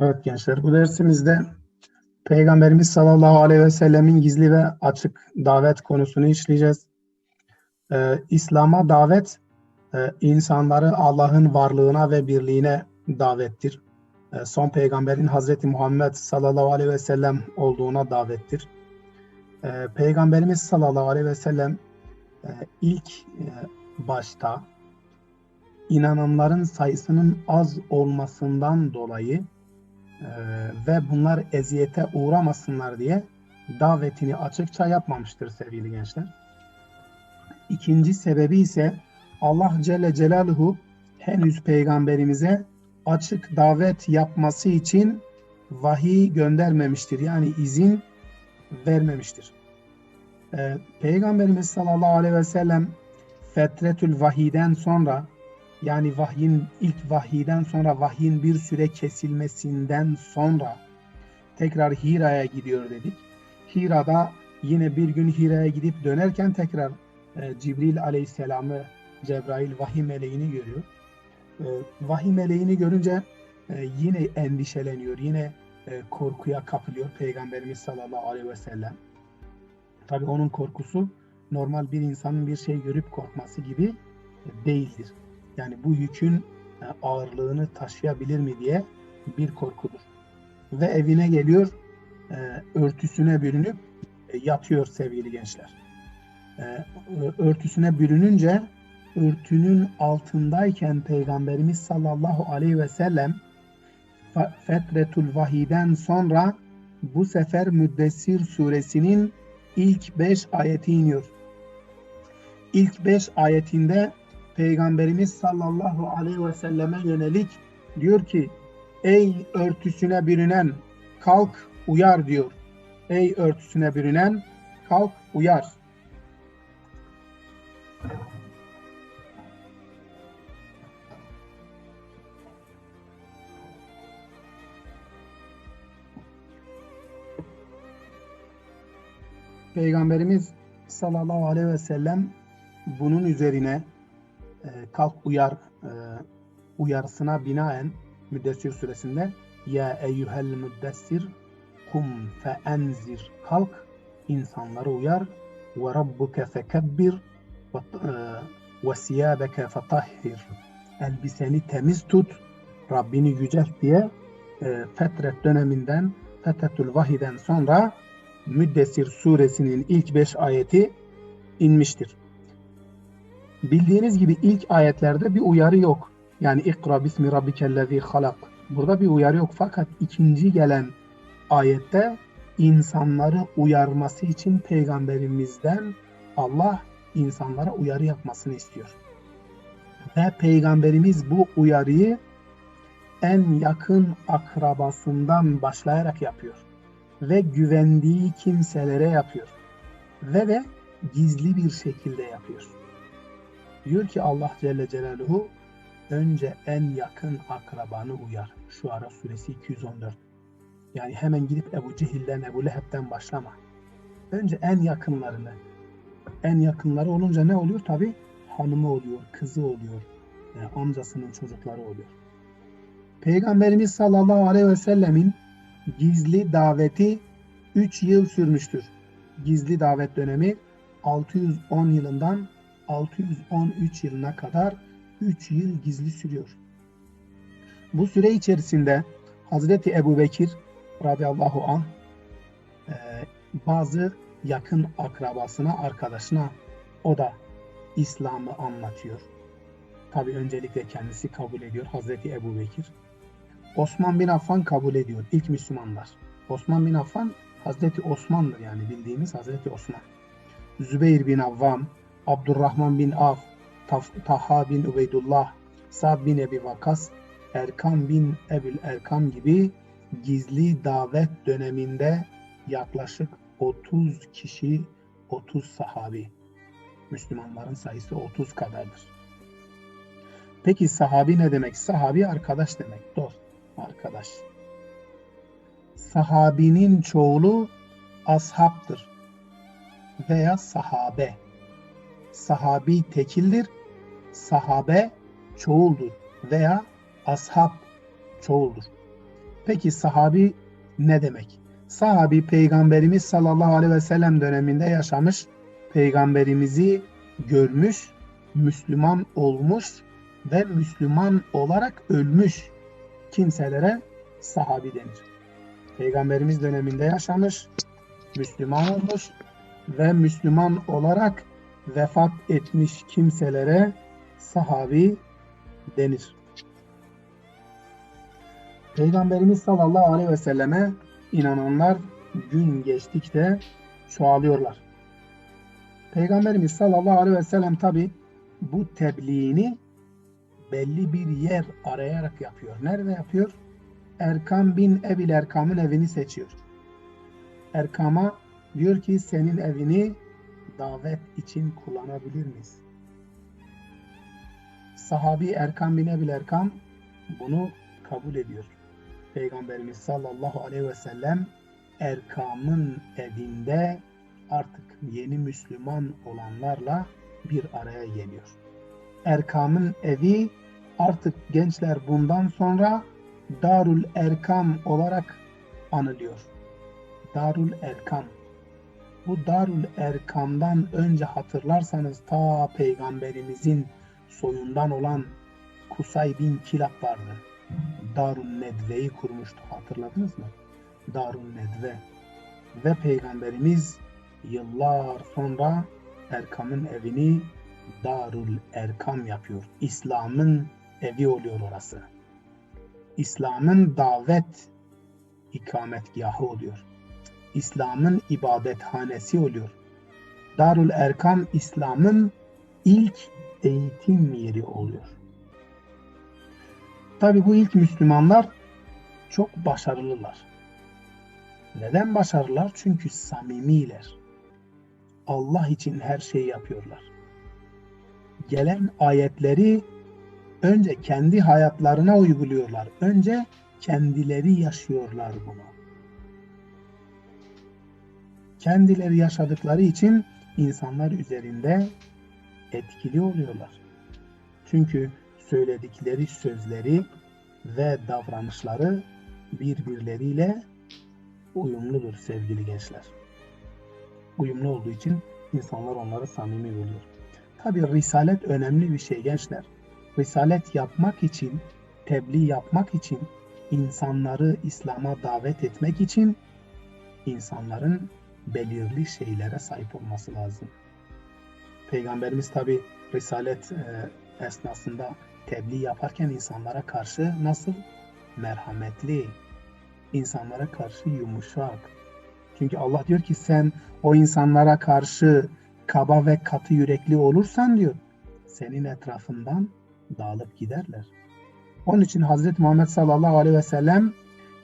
Evet gençler bu dersimizde Peygamberimiz sallallahu aleyhi ve sellemin gizli ve açık davet konusunu işleyeceğiz. Ee, İslam'a davet e, insanları Allah'ın varlığına ve birliğine davettir. E, son peygamberin Hazreti Muhammed sallallahu aleyhi ve sellem olduğuna davettir. E, Peygamberimiz sallallahu aleyhi ve sellem e, ilk e, başta inananların sayısının az olmasından dolayı ee, ve bunlar eziyete uğramasınlar diye davetini açıkça yapmamıştır sevgili gençler. İkinci sebebi ise Allah Celle Celaluhu henüz peygamberimize açık davet yapması için vahiy göndermemiştir. Yani izin vermemiştir. Ee, Peygamberimiz sallallahu aleyhi ve sellem fetretül vahiden sonra yani vahyin ilk vahiyden sonra vahyin bir süre kesilmesinden sonra tekrar Hira'ya gidiyor dedik. Hira'da yine bir gün Hira'ya gidip dönerken tekrar e, Cibril aleyhisselamı Cebrail vahiy meleğini görüyor. E, vahiy meleğini görünce e, yine endişeleniyor. Yine e, korkuya kapılıyor Peygamberimiz sallallahu aleyhi ve sellem. Tabi onun korkusu normal bir insanın bir şey görüp korkması gibi değildir. Yani bu yükün e, ağırlığını taşıyabilir mi diye bir korkudur. Ve evine geliyor, e, örtüsüne bürünüp e, yatıyor sevgili gençler. Örtüsüne bürününce örtünün altındayken Peygamberimiz sallallahu aleyhi ve sellem Fetretul Vahiden sonra bu sefer Müddessir suresinin ilk beş ayeti iniyor. İlk beş ayetinde Peygamberimiz sallallahu aleyhi ve selleme yönelik diyor ki ey örtüsüne bürünen kalk uyar diyor. Ey örtüsüne bürünen kalk uyar. Peygamberimiz sallallahu aleyhi ve sellem bunun üzerine e, kalk uyar e, uyarısına binaen Müddessir suresinde Ya eyyuhel müddessir kum fe enzir kalk insanları uyar ve rabbuke fekebbir ve siyabeke fetahhir elbiseni temiz tut Rabbini yücelt diye e, Fetret döneminden Fethetül Vahiden sonra Müddessir suresinin ilk beş ayeti inmiştir. Bildiğiniz gibi ilk ayetlerde bir uyarı yok. Yani ikra bismi rabbikellezi halak. Burada bir uyarı yok fakat ikinci gelen ayette insanları uyarması için peygamberimizden Allah insanlara uyarı yapmasını istiyor. Ve peygamberimiz bu uyarıyı en yakın akrabasından başlayarak yapıyor. Ve güvendiği kimselere yapıyor. Ve de gizli bir şekilde yapıyor. Diyor ki Allah Celle Celaluhu önce en yakın akrabanı uyar. Şu ara suresi 214. Yani hemen gidip Ebu Cehil'den, Ebu Leheb'den başlama. Önce en yakınlarını. En yakınları olunca ne oluyor? Tabi hanımı oluyor, kızı oluyor, yani amcasının çocukları oluyor. Peygamberimiz sallallahu aleyhi ve sellemin gizli daveti 3 yıl sürmüştür. Gizli davet dönemi 610 yılından 613 yılına kadar 3 yıl gizli sürüyor. Bu süre içerisinde Hazreti Ebu Bekir radıyallahu anh e, bazı yakın akrabasına, arkadaşına o da İslam'ı anlatıyor. Tabi öncelikle kendisi kabul ediyor Hazreti Ebu Bekir. Osman bin Affan kabul ediyor ilk Müslümanlar. Osman bin Affan Hazreti Osman'dır yani bildiğimiz Hazreti Osman. Zübeyir bin Avvam, Abdurrahman bin Af, Taha bin Ubeydullah, Sa'd bin Ebi Vakas, Erkam bin Ebil Erkam gibi gizli davet döneminde yaklaşık 30 kişi, 30 sahabi. Müslümanların sayısı 30 kadardır. Peki sahabi ne demek? Sahabi arkadaş demek, dost, arkadaş. Sahabinin çoğulu ashaptır veya sahabe sahabi tekildir, sahabe çoğuldur veya ashab çoğuldur. Peki sahabi ne demek? Sahabi peygamberimiz sallallahu aleyhi ve sellem döneminde yaşamış, peygamberimizi görmüş, Müslüman olmuş ve Müslüman olarak ölmüş kimselere sahabi denir. Peygamberimiz döneminde yaşamış, Müslüman olmuş ve Müslüman olarak vefat etmiş kimselere sahabi denir. Peygamberimiz sallallahu aleyhi ve selleme inananlar gün geçtikçe çoğalıyorlar. Peygamberimiz sallallahu aleyhi ve sellem tabi bu tebliğini belli bir yer arayarak yapıyor. Nerede yapıyor? Erkam bin Ebil Erkam'ın evini seçiyor. Erkam'a diyor ki senin evini davet için kullanabilir miyiz? Sahabi Erkam bin Ebil Erkam bunu kabul ediyor. Peygamberimiz sallallahu aleyhi ve sellem Erkam'ın evinde artık yeni Müslüman olanlarla bir araya geliyor. Erkam'ın evi artık gençler bundan sonra Darul Erkam olarak anılıyor. Darul Erkam. Bu Darul Erkam'dan önce hatırlarsanız ta peygamberimizin soyundan olan Kusay bin Kilab vardı. Darul Nedve'yi kurmuştu. Hatırladınız mı? Darul Nedve. Ve peygamberimiz yıllar sonra Erkam'ın evini Darul Erkam yapıyor. İslam'ın evi oluyor orası. İslam'ın davet ikametgahı oluyor. İslam'ın ibadethanesi oluyor. Darul Erkam İslam'ın ilk eğitim yeri oluyor. Tabi bu ilk Müslümanlar çok başarılılar. Neden başarılılar? Çünkü samimiler. Allah için her şeyi yapıyorlar. Gelen ayetleri önce kendi hayatlarına uyguluyorlar. Önce kendileri yaşıyorlar bunu. Kendileri yaşadıkları için insanlar üzerinde etkili oluyorlar. Çünkü söyledikleri sözleri ve davranışları birbirleriyle uyumludur sevgili gençler. Uyumlu olduğu için insanlar onları samimi buluyor. Tabi risalet önemli bir şey gençler. Risalet yapmak için, tebliğ yapmak için, insanları İslam'a davet etmek için insanların belirli şeylere sahip olması lazım. Peygamberimiz tabi risalet e, esnasında tebliğ yaparken insanlara karşı nasıl merhametli, insanlara karşı yumuşak. Çünkü Allah diyor ki sen o insanlara karşı kaba ve katı yürekli olursan diyor senin etrafından dağılıp giderler. Onun için Hazreti Muhammed sallallahu aleyhi ve sellem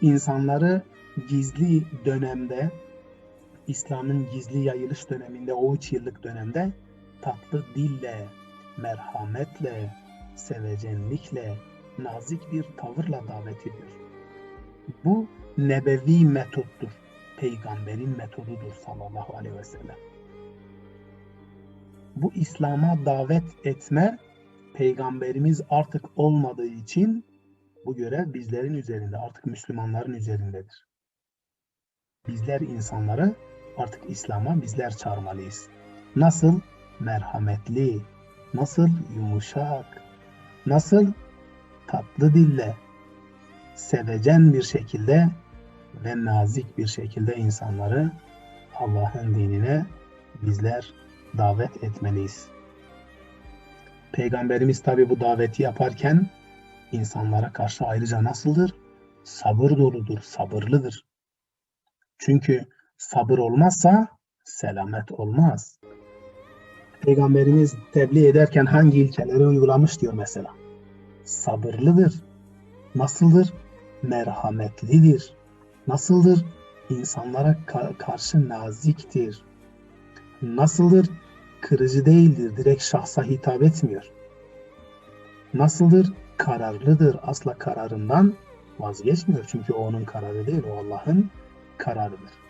insanları gizli dönemde İslam'ın gizli yayılış döneminde o üç yıllık dönemde tatlı dille, merhametle, sevecenlikle, nazik bir tavırla davet ediyor. Bu nebevi metottur. Peygamberin metodudur sallallahu aleyhi ve sellem. Bu İslam'a davet etme peygamberimiz artık olmadığı için bu görev bizlerin üzerinde, artık Müslümanların üzerindedir. Bizler insanları artık İslam'a bizler çağırmalıyız. Nasıl? Merhametli, nasıl yumuşak, nasıl tatlı dille, sevecen bir şekilde ve nazik bir şekilde insanları Allah'ın dinine bizler davet etmeliyiz. Peygamberimiz tabi bu daveti yaparken insanlara karşı ayrıca nasıldır? Sabır doludur, sabırlıdır. Çünkü sabır olmazsa selamet olmaz. Peygamberimiz tebliğ ederken hangi ilkeleri uygulamış diyor mesela. Sabırlıdır. Nasıldır? Merhametlidir. Nasıldır? İnsanlara ka- karşı naziktir. Nasıldır? Kırıcı değildir. Direkt şahsa hitap etmiyor. Nasıldır? Kararlıdır. Asla kararından vazgeçmiyor. Çünkü o onun kararı değil. O Allah'ın kararıdır.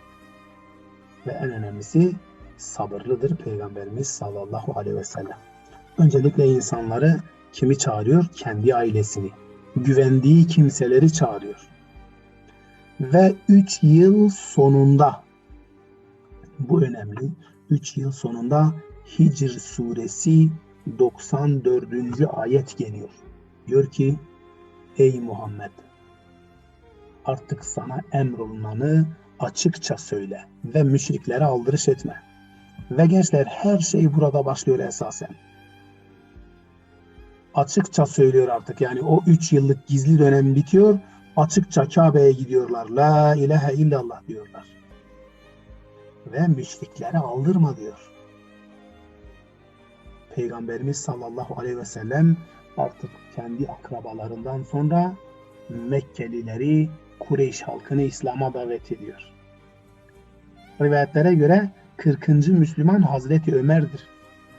Ve en önemlisi sabırlıdır Peygamberimiz sallallahu aleyhi ve sellem. Öncelikle insanları kimi çağırıyor? Kendi ailesini. Güvendiği kimseleri çağırıyor. Ve 3 yıl sonunda bu önemli. 3 yıl sonunda Hicr suresi 94. ayet geliyor. Diyor ki Ey Muhammed artık sana emrolunanı açıkça söyle ve müşriklere aldırış etme. Ve gençler her şey burada başlıyor esasen. Açıkça söylüyor artık yani o 3 yıllık gizli dönem bitiyor. Açıkça Kabe'ye gidiyorlar. La ilahe illallah diyorlar. Ve müşriklere aldırma diyor. Peygamberimiz sallallahu aleyhi ve sellem artık kendi akrabalarından sonra Mekkelileri, Kureyş halkını İslam'a davet ediyor. Rivayetlere göre 40. Müslüman Hazreti Ömer'dir.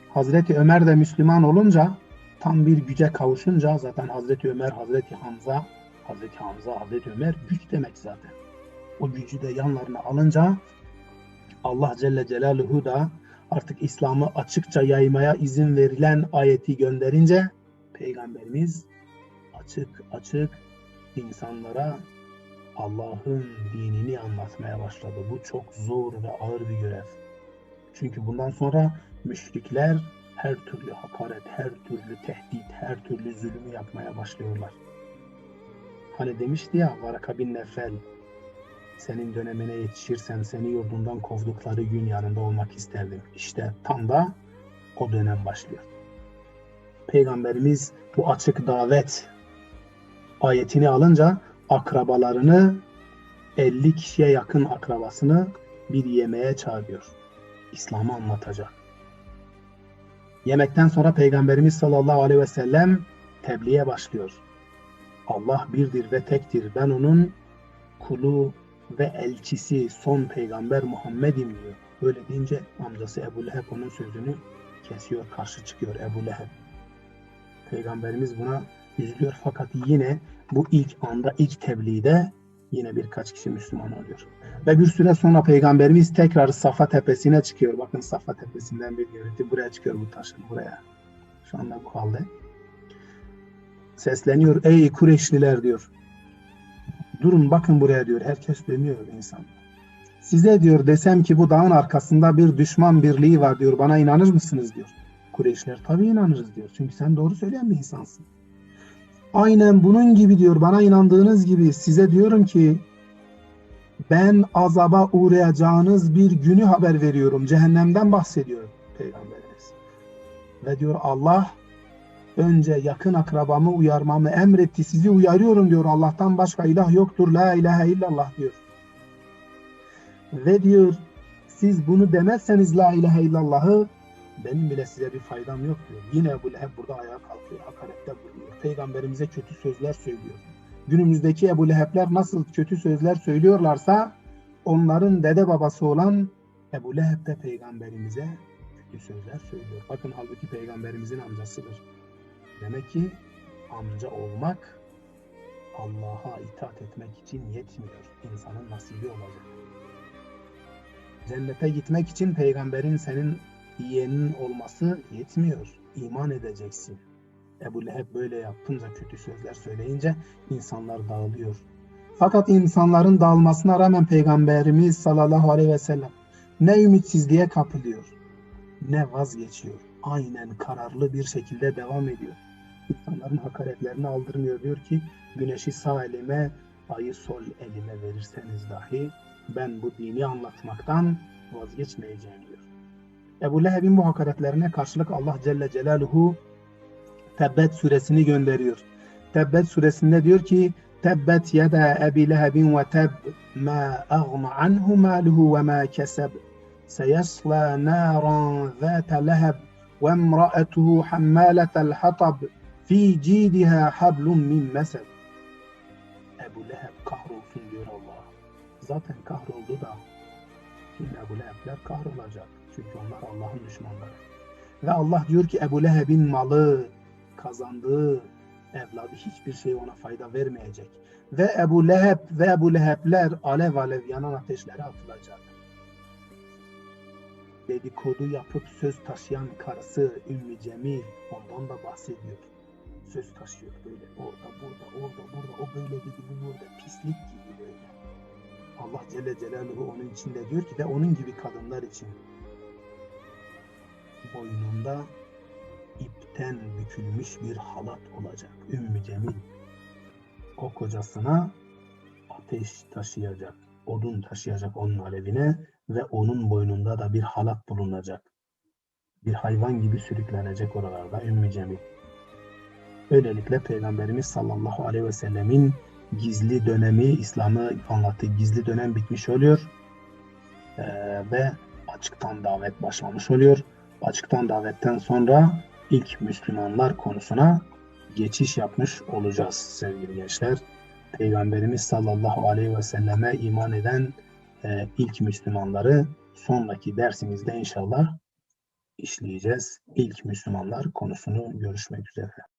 Hazreti Ömer de Müslüman olunca tam bir güce kavuşunca zaten Hazreti Ömer, Hazreti Hamza, Hazreti Hamza, Hazreti Ömer güç demek zaten. O gücü de yanlarına alınca Allah Celle Celaluhu da artık İslam'ı açıkça yaymaya izin verilen ayeti gönderince Peygamberimiz açık açık insanlara Allah'ın dinini anlatmaya başladı. Bu çok zor ve ağır bir görev. Çünkü bundan sonra müşrikler her türlü hakaret, her türlü tehdit, her türlü zulümü yapmaya başlıyorlar. Hani demişti ya Varaka bin Nefel senin dönemine yetişirsem seni yurdundan kovdukları gün yanında olmak isterdim. İşte tam da o dönem başlıyor. Peygamberimiz bu açık davet ayetini alınca akrabalarını 50 kişiye yakın akrabasını bir yemeğe çağırıyor. İslam'ı anlatacak. Yemekten sonra Peygamberimiz sallallahu aleyhi ve sellem tebliğe başlıyor. Allah birdir ve tektir. Ben onun kulu ve elçisi son peygamber Muhammed'im diyor. Böyle deyince amcası Ebu Leheb onun sözünü kesiyor, karşı çıkıyor Ebu Leheb. Peygamberimiz buna üzülüyor fakat yine bu ilk anda, ilk tebliğde yine birkaç kişi Müslüman oluyor. Ve bir süre sonra Peygamberimiz tekrar Safa Tepesi'ne çıkıyor. Bakın Safa Tepesi'nden bir görüntü. Buraya çıkıyor bu taşın, buraya. Şu anda bu halde. Sesleniyor, ey Kureyşliler diyor. Durun bakın buraya diyor. Herkes dönüyor insan. Size diyor desem ki bu dağın arkasında bir düşman birliği var diyor. Bana inanır mısınız diyor. Kureyşler tabii inanırız diyor. Çünkü sen doğru söyleyen bir insansın. Aynen bunun gibi diyor. Bana inandığınız gibi size diyorum ki ben azaba uğrayacağınız bir günü haber veriyorum. Cehennemden bahsediyor Peygamberimiz. Ve diyor Allah önce yakın akrabamı uyarmamı emretti. Sizi uyarıyorum diyor. Allah'tan başka ilah yoktur. La ilahe illallah diyor. Ve diyor siz bunu demezseniz la ilahe illallahı benim bile size bir faydam yok diyor. Yine Ebu Leheb burada ayağa kalkıyor. Hakarette bulunuyor. Peygamberimize kötü sözler söylüyor. Günümüzdeki Ebu Leheb'ler nasıl kötü sözler söylüyorlarsa onların dede babası olan Ebu Leheb de peygamberimize kötü sözler söylüyor. Bakın halbuki peygamberimizin amcasıdır. Demek ki amca olmak Allah'a itaat etmek için yetmiyor. İnsanın nasibi olacak. Cennete gitmek için peygamberin senin yeğenin olması yetmiyor. İman edeceksin. Ebu Leheb böyle yapınca kötü sözler söyleyince insanlar dağılıyor. Fakat insanların dağılmasına rağmen Peygamberimiz sallallahu aleyhi ve sellem ne ümitsizliğe kapılıyor ne vazgeçiyor. Aynen kararlı bir şekilde devam ediyor. İnsanların hakaretlerini aldırmıyor. Diyor ki güneşi sağ elime, ayı sol elime verirseniz dahi ben bu dini anlatmaktan vazgeçmeyeceğim diyor. Ebu Leheb'in bu hakaretlerine karşılık Allah Celle Celaluhu Tebbet suresini gönderiyor. Tebbet suresinde diyor ki Tebbet yeda Ebi Lehebin ve teb ma agna anhu maluhu ve ma keseb seyasla naran zâte leheb ve emra'etuhu hammâletel hatab fi cidiha hablum min mesed Ebu Leheb kahrolsun diyor Allah. Zaten kahroldu da yine Ebu Leheb'ler kahrolacak. Çünkü onlar Allah'ın düşmanları. Ve Allah diyor ki Ebu Leheb'in malı, kazandığı evladı hiçbir şey ona fayda vermeyecek. Ve Ebu Leheb ve Ebu Leheb'ler alev alev yanan ateşlere atılacak. Dedikodu yapıp söz taşıyan karısı Ümmü Cemil ondan da bahsediyor. Söz taşıyor böyle orada burada orada burada o böyle dedi bu burada pislik gibi böyle. Celle Celaluhu onun için de diyor ki de onun gibi kadınlar için boynunda ipten bükülmüş bir halat olacak. Ümmü Cemil o kocasına ateş taşıyacak, odun taşıyacak onun alevine ve onun boynunda da bir halat bulunacak. Bir hayvan gibi sürüklenecek oralarda Ümmü Cemil. Böylelikle Peygamberimiz sallallahu aleyhi ve sellemin gizli dönemi, İslam'ı anlattığı gizli dönem bitmiş oluyor. Ee, ve açıktan davet başlamış oluyor. Açıktan davetten sonra ilk Müslümanlar konusuna geçiş yapmış olacağız sevgili gençler. Peygamberimiz sallallahu aleyhi ve selleme iman eden e, ilk Müslümanları sonraki dersimizde inşallah işleyeceğiz. İlk Müslümanlar konusunu görüşmek üzere.